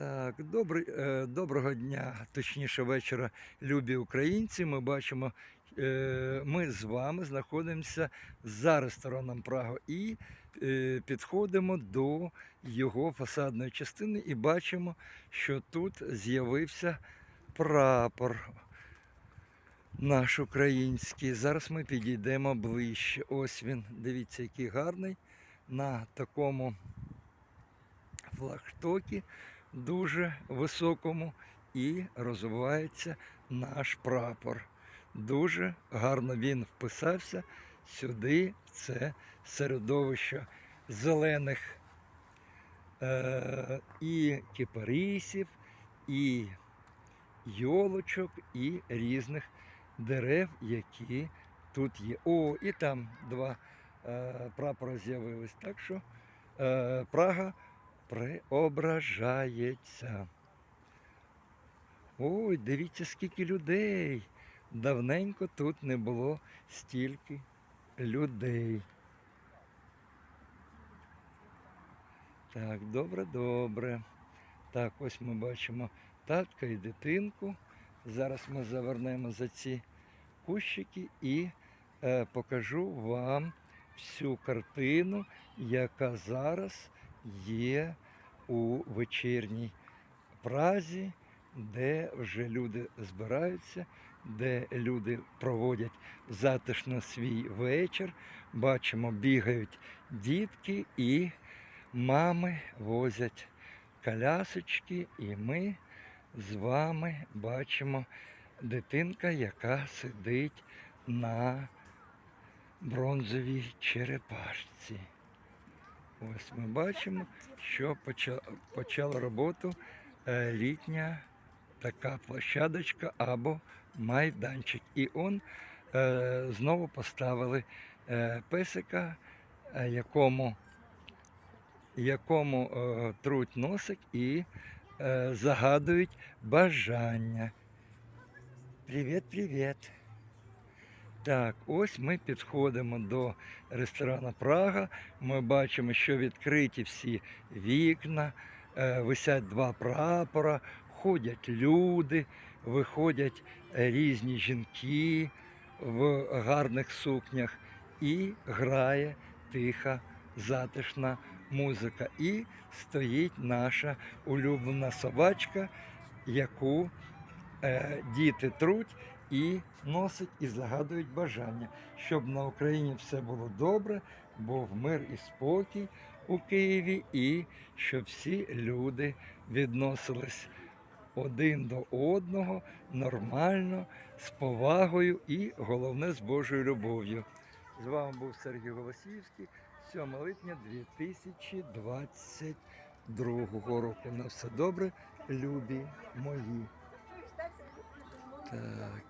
Так, добрий, е, доброго дня, точніше вечора, любі українці. Ми бачимо, е, ми з вами знаходимося за рестораном Прага і е, підходимо до його фасадної частини і бачимо, що тут з'явився прапор наш український. Зараз ми підійдемо ближче. Ось він, дивіться, який гарний на такому флагштокі дуже високому і розвивається наш прапор. Дуже гарно він вписався сюди, в це середовище зелених е- і кипарисів, і йолочок, і різних дерев, які тут є. О, і там два е- прапора з'явились. Так що е- Прага преображається. Ой, дивіться, скільки людей. Давненько тут не було стільки людей. Так, добре, добре. Так, ось ми бачимо татка і дитинку. Зараз ми завернемо за ці кущики і е, покажу вам всю картину, яка зараз є у вечірній празі, де вже люди збираються, де люди проводять затишно свій вечір. Бачимо, бігають дітки і мами возять колясочки, і ми з вами бачимо дитинка, яка сидить на бронзовій черепашці. Ось ми бачимо, що почала, почала роботу е, літня така площадочка або майданчик. І он е, знову поставили е, песика, якому, якому труть носик і загадують бажання. Привіт, привіт. Так, ось ми підходимо до ресторану Прага. Ми бачимо, що відкриті всі вікна, е, висять два прапора, ходять люди, виходять різні жінки в гарних сукнях і грає тиха, затишна музика. І стоїть наша улюблена собачка, яку е, діти труть і носить і загадують бажання, щоб на Україні все було добре, був мир і спокій у Києві, і щоб всі люди відносились один до одного нормально, з повагою і головне з Божою любов'ю. З вами був Сергій Голосіївський, 7 липня 2022 року. На все добре, любі мої. Так.